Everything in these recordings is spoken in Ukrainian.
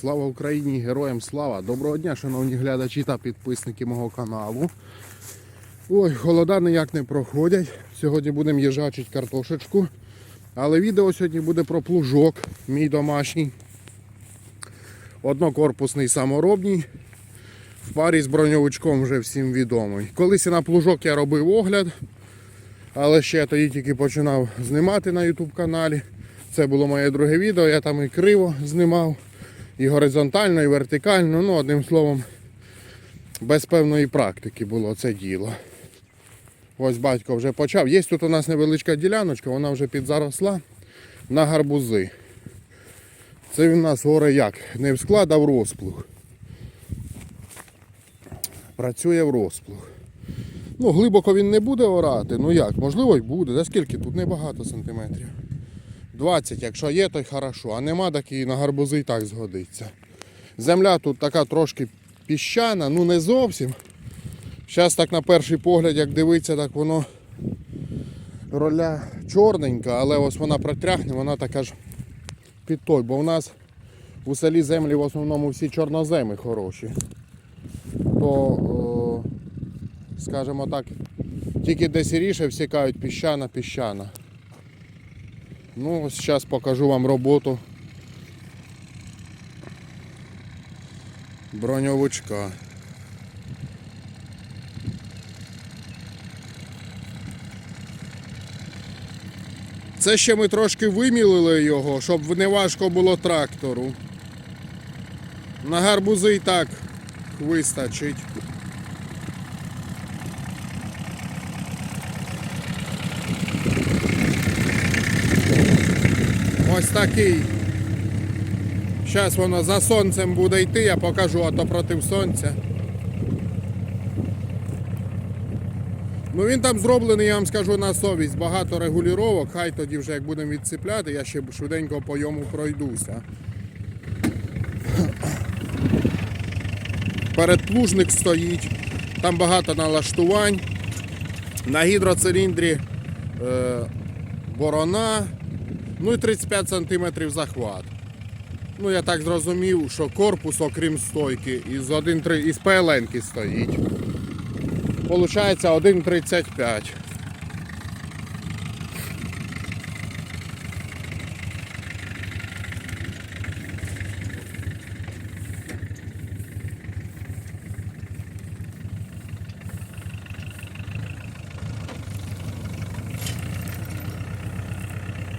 Слава Україні! Героям слава! Доброго дня, шановні глядачі та підписники мого каналу. Ой, холода ніяк не проходять. Сьогодні будемо їжачити картошечку. Але відео сьогодні буде про плужок, мій домашній. Однокорпусний саморобний. В парі з броньовичком вже всім відомий. Колись на плужок я робив огляд, але ще я тоді тільки починав знімати на YouTube каналі. Це було моє друге відео, я там і криво знімав, і горизонтально, і вертикально. Ну, одним словом, без певної практики було це діло. Ось батько вже почав. Є тут у нас невеличка діляночка, вона вже підзаросла на гарбузи. Це він у нас горе як? Не в склад, а в розплуг. Працює в розплуг. Ну, глибоко він не буде орати. Ну як, можливо й буде. Да скільки тут небагато сантиметрів. 20, якщо є, то й хорошо. А нема, так і на гарбузи і так згодиться. Земля тут така трошки піщана, ну не зовсім. Зараз так на перший погляд, як дивиться, так воно роля чорненька, але ось вона протряхне, вона така ж під той, бо у нас у селі землі в основному всі чорноземи хороші. То, скажімо так, тільки де сіріше всі кажуть піщана, піщана. Ну, ось зараз покажу вам роботу броньовичка. Це ще ми трошки вимілили його, щоб не важко було трактору. На гарбузи і так вистачить. Ось такий. Зараз воно за сонцем буде йти, я покажу, а то проти сонця. Ну він там зроблений, я вам скажу на совість, багато регулювання, хай тоді вже як будемо відцепляти, я ще швиденько по йому пройдуся. Передплужник стоїть, там багато налаштувань. На гідроциліндрі е, борона, ну і 35 см захват. Ну я так зрозумів, що корпус, окрім стойки, із 1,3 із ПЛН стоїть. Получається 1,35.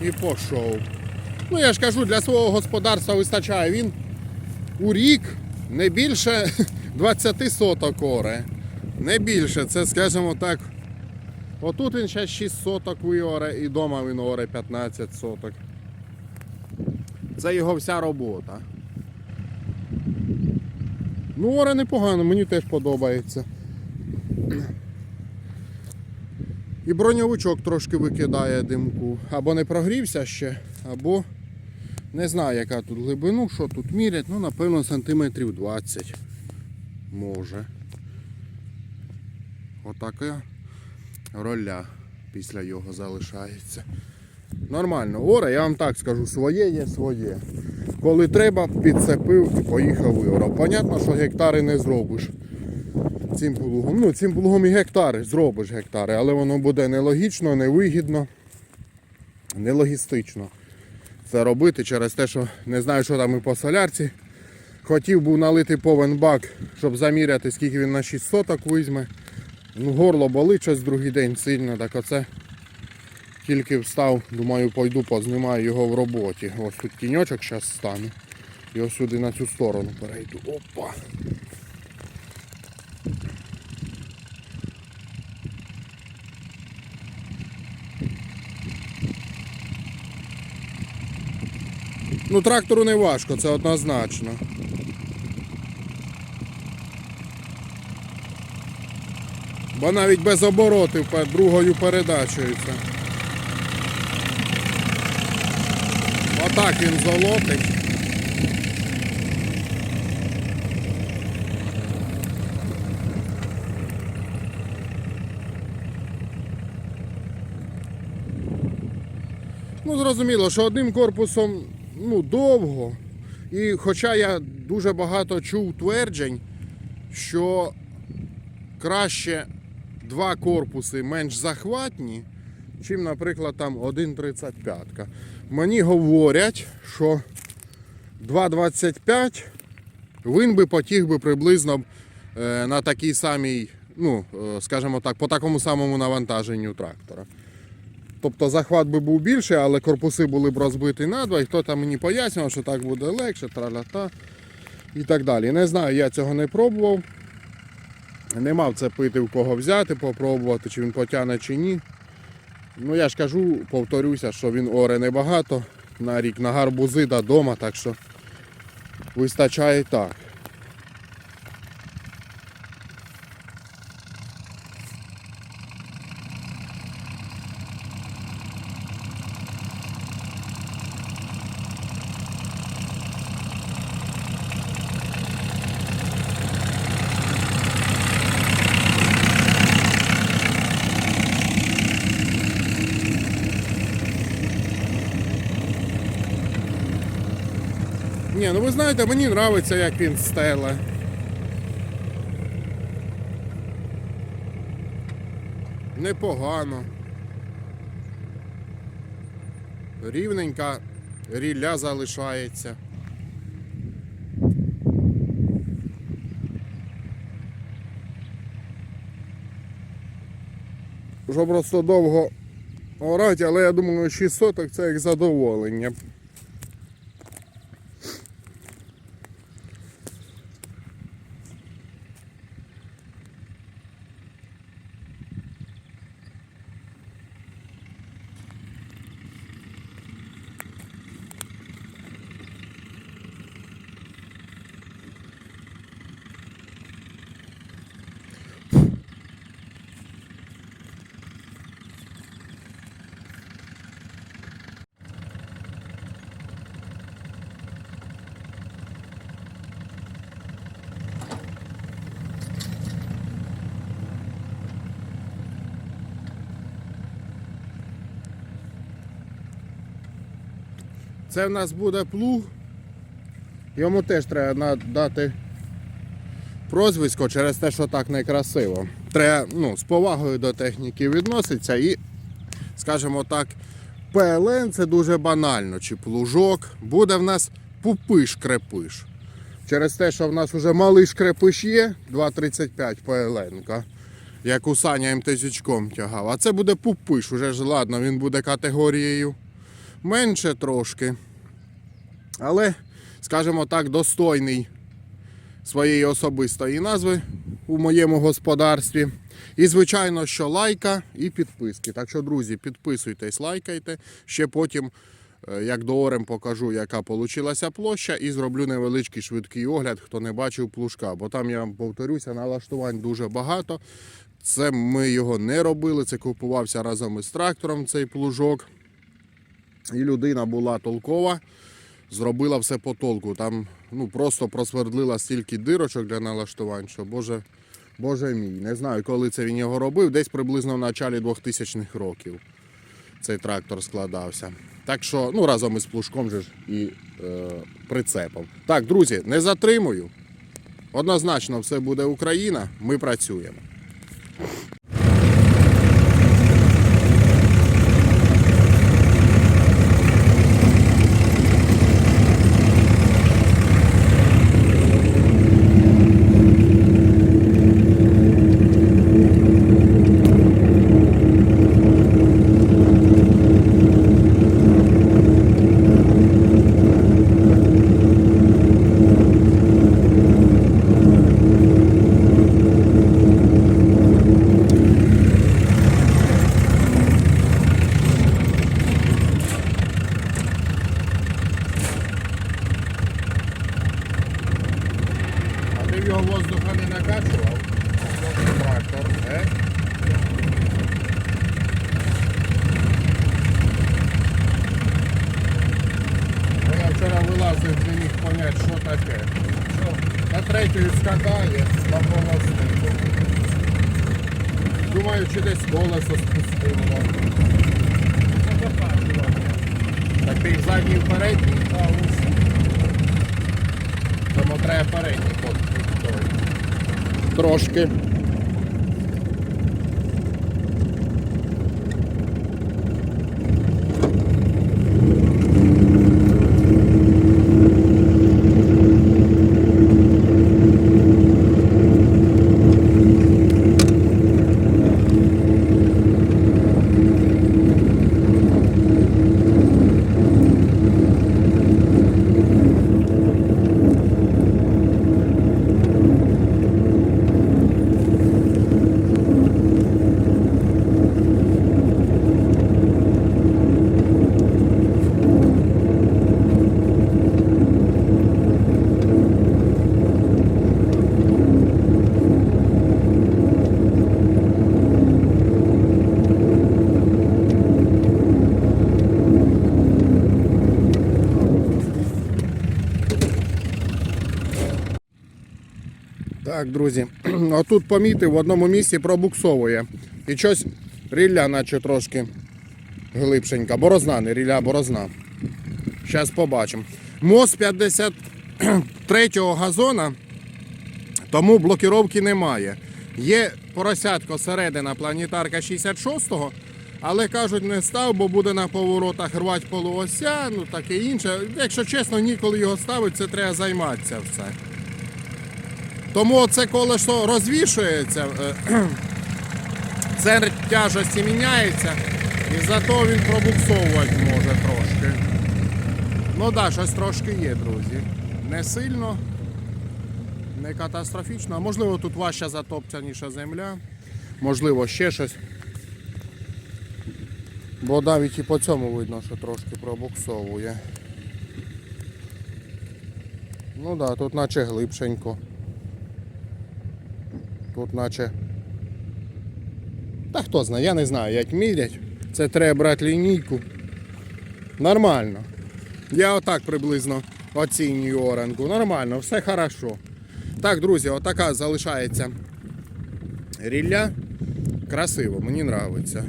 І пішов. Ну я ж кажу, для свого господарства вистачає. Він у рік не більше 20 соток оре. Не більше, це скажімо так. Отут він ще 6 соток виоре і вдома він оре 15 соток. Це його вся робота. Ну, оре непогано, мені теж подобається. І броньовичок трошки викидає димку. Або не прогрівся ще, або не знаю, яка тут глибину, що тут мірять, ну напевно сантиметрів 20 може. Отака роля після його залишається. Нормально, оре, я вам так скажу, своє є своє. Коли треба, підцепив і поїхав виорав. Понятно, що гектари не зробиш цим плугом. Ну, цим плугом і гектари зробиш гектари, але воно буде нелогічно, невигідно, нелогістично це робити через те, що не знаю, що там і по солярці. Хотів був налити повен бак, щоб заміряти, скільки він на 6 соток візьме. Ну, горло болить щось другий день сильно, так оце тільки встав, думаю, пойду познімаю його в роботі. Ось тут тіньочок зараз стане. І ось сюди на цю сторону перейду. Опа! Ну, трактору не важко, це однозначно. Бо навіть без оборотів другою передачею це. Отак він золотить. Ну, зрозуміло, що одним корпусом ну, довго. І хоча я дуже багато чув тверджень, що краще два корпуси менш захватні, чим, наприклад, там 1,35. Мені говорять, що 2,25 він би потіг би приблизно е, на такій самій, ну, е, скажімо так, по такому самому навантаженню трактора. Тобто захват би був більший, але корпуси були б розбиті на два, і хто там мені пояснював, що так буде легше, траля-та і так далі. Не знаю, я цього не пробував. Не мав це пити в кого взяти, попробувати, чи він потягне чи ні. Ну я ж кажу, повторюся, що він оре небагато на рік, на гарбузи та дома, так що вистачає так. Ні, ну ви знаєте, мені подобається, як він стеле. Непогано. Рівненька рілля залишається. Вже просто довго орати, але я думаю, 6 соток це як задоволення. Це в нас буде плуг. Йому теж треба надати прозвисько через те, що так некрасиво. Треба ну, з повагою до техніки відноситься і, скажімо так, ПЛН це дуже банально, чи плужок. Буде в нас пупиш-крепиш. Через те, що в нас вже малий шкрепиш є, 2,35 ПЛН, як у Саня МТЗічком тягав. А це буде пупиш, уже ж ладно, він буде категорією менше трошки. Але, скажімо так, достойний своєї особистої назви у моєму господарстві. І, звичайно, що лайка і підписки. Так що, друзі, підписуйтесь, лайкайте. Ще потім, е, як доорем, покажу, яка вийшла площа, і зроблю невеличкий швидкий огляд, хто не бачив плужка. Бо там я вам повторюся, налаштувань дуже багато. Це ми його не робили. Це купувався разом із трактором цей плужок. І людина була толкова, зробила все по толку. Там ну, просто просвердлила стільки дирочок для налаштувань, що Боже, Боже мій. Не знаю, коли це він його робив, десь приблизно в началі 2000-х років цей трактор складався. Так що, ну разом із плужком же ж і е, прицепом. Так, друзі, не затримую. Однозначно, все буде Україна. Ми працюємо. Ти його воздуха не накачував? Трактор, е? Ну, Я вчора вилазив, не міг поняти, що таке. На третю скакає, слабого снігу. Думаю, чи десь колесо спустило. Так ти задній передній? Виглядає передній ход. Трошки. Так, друзі, отут помітив в одному місці пробуксовує. І щось рілля, наче трошки глибшенька. Борозна, не рілля, борозна. Зараз побачимо. Мост 53-го газона, тому блокіровки немає. Є поросятко середина планетарка 66-го, але кажуть, не став, бо буде на поворотах рвати полуося, ну таке інше. Якщо чесно, ніколи його ставити, це треба займатися все. Тому це колесо розвішується, е, центр тяжесті міняється, і зато він пробуксовувати може трошки. Ну так, да, щось трошки є, друзі. Не сильно, не катастрофічно. Можливо тут важча затопчаніша земля, можливо ще щось. Бо навіть і по цьому видно, що трошки пробуксовує. Ну так, да, тут наче глибшенько. Тут наче. Та хто знає, я не знаю, як мірять. Це треба брати лінійку. Нормально. Я отак приблизно оцінюю оранку. Нормально, все хорошо. Так, друзі, отака залишається рілля. Красиво, мені подобається.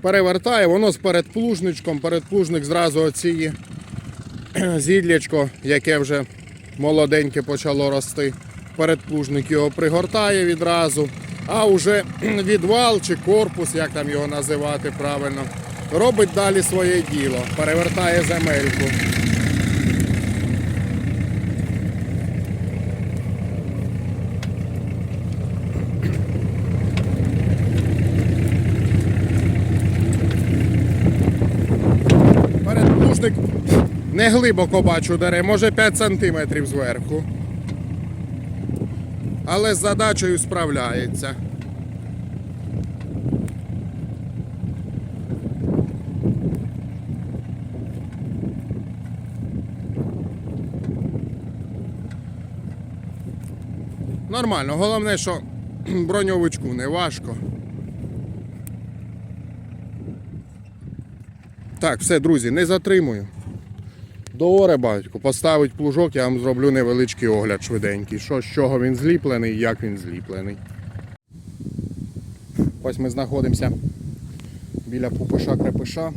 Перевертає, воно з передплужничком, передплужник зразу оціє зідлячко, яке вже молоденьке почало рости. Передплужник його пригортає відразу, а вже відвал чи корпус, як там його називати правильно, робить далі своє діло, перевертає земельку. Передплужник не глибоко бачу дере, може 5 см зверху. Але з задачею справляється. Нормально, головне, що броньовичку не важко. Так, все, друзі, не затримую. До оре, батько, поставить плужок, я вам зроблю невеличкий огляд швиденький. Що, з чого він зліплений як він зліплений. Ось ми знаходимося біля пупиша крепиша.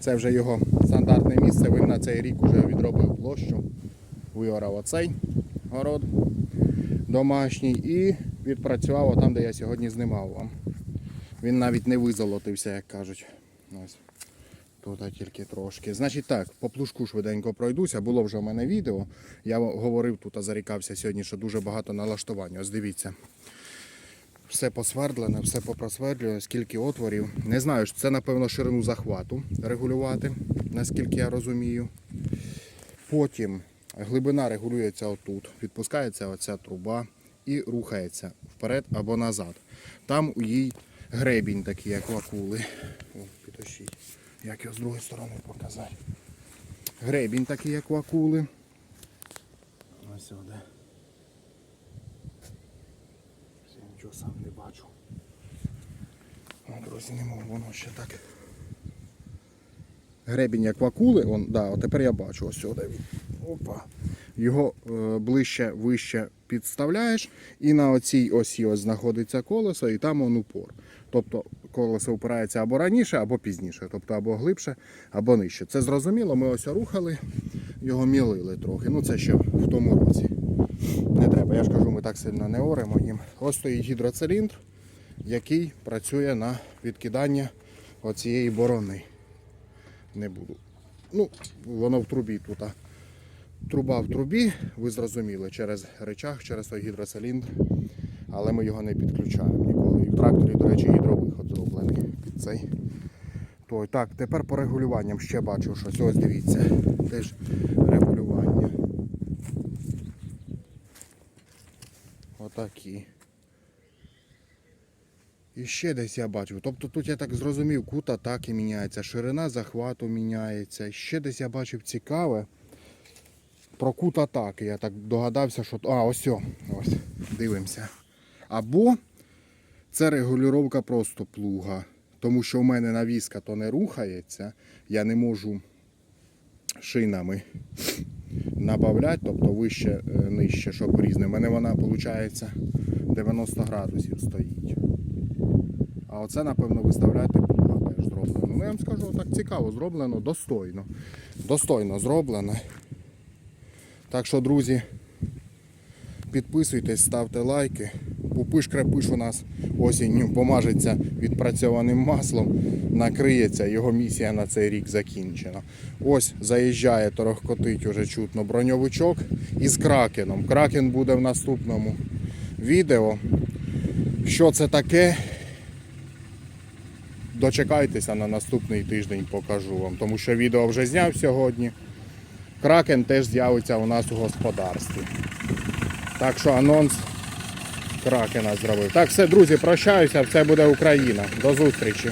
Це вже його стандартне місце. Він на цей рік вже відробив площу. Виорав оцей город домашній і відпрацював там, де я сьогодні знімав вам. Він навіть не визолотився, як кажуть. Ось. Тут тільки трошки. Значить так, по плужку швиденько пройдуся. Було вже в мене відео. Я говорив тут, зарікався сьогодні, що дуже багато налаштування. Ось дивіться. Все посвердлене, все попросвердлює, скільки отворів. Не знаю, це напевно ширину захвату регулювати, наскільки я розумію. Потім глибина регулюється отут. Відпускається оця труба і рухається вперед або назад. Там у їй гребінь такий, як у акули. О, підощіть. Як його з другої сторони показати. Гребінь такий, як у акули. Ось сюди. Я нічого сам не бачу. О, друзі, не можу, воно ще так. Гребінь як в акули, он, да, тепер я бачу ось сюди. він. Опа. Його е, ближче, вище підставляєш, і на оцій осі ось знаходиться колесо, і там он упор. Тобто колесо упирається або раніше, або пізніше, тобто або глибше, або нижче. Це зрозуміло, ми ось рухали, його мілили трохи. Ну це ще в тому році. Не треба, я ж кажу, ми так сильно не оремо їм. Ось стоїть гідроциліндр, який працює на відкидання оцієї борони. Не буду. Ну, воно в трубі тут. Труба в трубі, ви зрозуміли, через речах, через той гідроциліндр. Але ми його не підключаємо ніколи. І в тракторі, до речі, гідровиход зроблений під цей. Той. Так, тепер по регулюванням ще бачу щось. Ось дивіться. Теж регулювання. Отакі. І ще десь я бачив. Тобто тут я так зрозумів, кут атаки міняється, ширина захвату міняється. Ще десь я бачив цікаве. Про кут атаки. Я так догадався, що. А, ось. о, Ось. Дивимося. Або це регулювання просто плуга. Тому що в мене навіска то не рухається. Я не можу шинами набавляти, тобто вище, е, нижче, щоб різне. У мене вона, виходить, 90 градусів стоїть. А оце, напевно, виставляти плуга теж зроблено. Ну, я вам скажу, так цікаво, зроблено, достойно. Достойно зроблено. Так що, друзі, підписуйтесь, ставте лайки. Пупиш крепиш у нас осінню помажеться відпрацьованим маслом, накриється, його місія на цей рік закінчена. Ось заїжджає, торохкотить уже чутно броньовичок із кракеном. Кракен буде в наступному відео. Що це таке? Дочекайтеся на наступний тиждень, покажу вам, тому що відео вже зняв сьогодні. Кракен теж з'явиться у нас у господарстві. Так що анонс кракена зробив. Так, все, друзі, прощаюся, все буде Україна. До зустрічі.